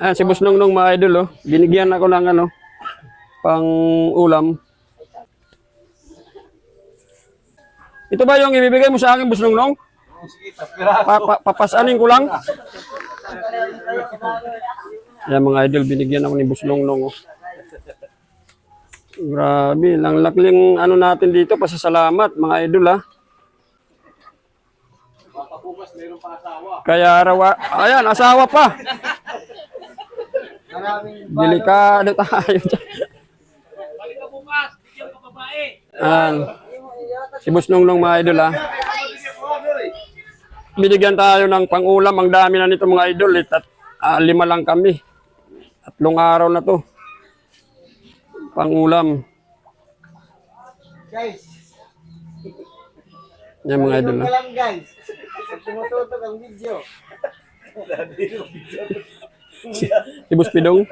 Ah, si Boss Nongnong mga idol, oh. Binigyan ako ng ano, pang ulam. Ito ba yung ibibigay mo sa akin, Boss Nongnong? Pa, pa, papasanin ko lang. Yan mga idol, binigyan ako ni Boss Nongnong. Oh. Grabe, lang lakling ano natin dito, pasasalamat mga idol ha. Baka bukas mayroon pa asawa. Kaya araw, ayan, asawa pa. Maraming Delikado tayo dyan. Balik ka bukas, bigyan ka babae. Ayan. Si Boss Nongnong mga idol ha. Binigyan tayo ng pangulam. Ang dami na nito mga idol. Eh. Tat, ah, lima lang kami. Tatlong araw na to. Pangulam. Guys, Yan mga idol. lang guys. Pag tumututok ang video. Si Boss Pidong.